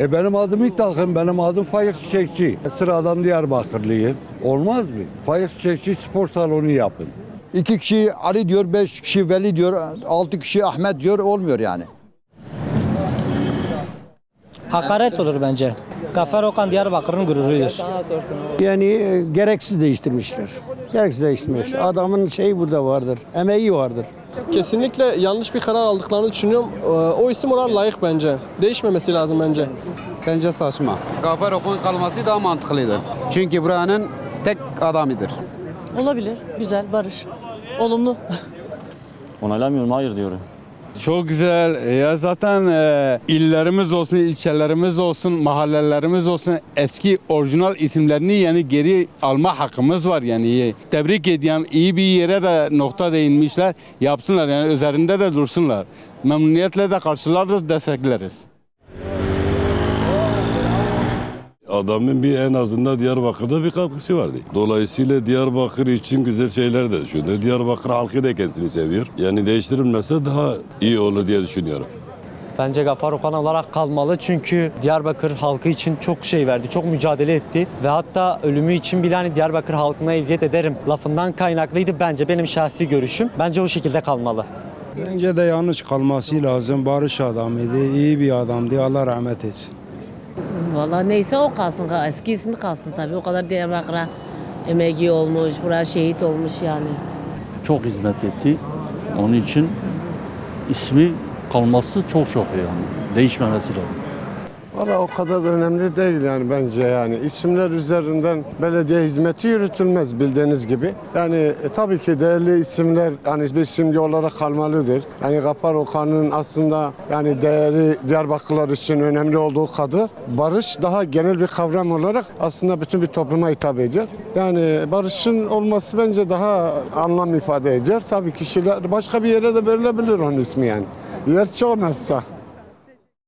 E benim adım İttak'ım, benim adım Faik Çiçekçi. Sıradan Diyarbakırlıyım. Olmaz mı? Faik Çiçekçi spor salonu yapın. İki kişi Ali diyor, beş kişi Veli diyor, altı kişi Ahmet diyor olmuyor yani. Hakaret olur bence. Gaffar Okan Diyarbakır'ın gururudur. Yani e, gereksiz değiştirmişler. Gereksiz değiştirmişler. Adamın şeyi burada vardır. Emeği vardır. Kesinlikle yanlış bir karar aldıklarını düşünüyorum. Ee, O isim ona layık bence. Değişmemesi lazım bence. Bence saçma. Gaffar Okun kalması daha mantıklıdır. Çünkü buranın tek adamıdır. Olabilir. Güzel, barış. Olumlu. Onaylamıyorum, hayır diyorum. Çok güzel. Ya zaten e, illerimiz olsun, ilçelerimiz olsun, mahallelerimiz olsun eski orijinal isimlerini yani geri alma hakkımız var yani. Tebrik ediyorum. İyi bir yere de nokta değinmişler. Yapsınlar yani üzerinde de dursunlar. Memnuniyetle de karşılarız, destekleriz. Adamın bir en azından Diyarbakır'da bir katkısı vardı. Dolayısıyla Diyarbakır için güzel şeyler de düşünüyor. Diyarbakır halkı da kendisini seviyor. Yani değiştirilmese daha iyi olur diye düşünüyorum. Bence Gaffar Okan olarak kalmalı çünkü Diyarbakır halkı için çok şey verdi, çok mücadele etti ve hatta ölümü için bile hani Diyarbakır halkına eziyet ederim lafından kaynaklıydı bence benim şahsi görüşüm. Bence o şekilde kalmalı. Bence de yanlış kalması lazım. Barış adamıydı, iyi bir adamdı. Allah rahmet etsin. Vallahi neyse o kalsın. Eski ismi kalsın tabii. O kadar Diyarbakır'a emeği olmuş, buraya şehit olmuş yani. Çok hizmet etti. Onun için ismi kalması çok çok yani. Değişmemesi lazım. Valla o kadar da önemli değil yani bence yani. isimler üzerinden belediye hizmeti yürütülmez bildiğiniz gibi. Yani e, tabii ki değerli isimler hani bir simge olarak kalmalıdır. Yani Gafar Okan'ın aslında yani değeri Diyarbakırlar için önemli olduğu kadar barış daha genel bir kavram olarak aslında bütün bir topluma hitap ediyor. Yani barışın olması bence daha anlam ifade ediyor. Tabii kişiler başka bir yere de verilebilir onun ismi yani. Yer çok nasılsa.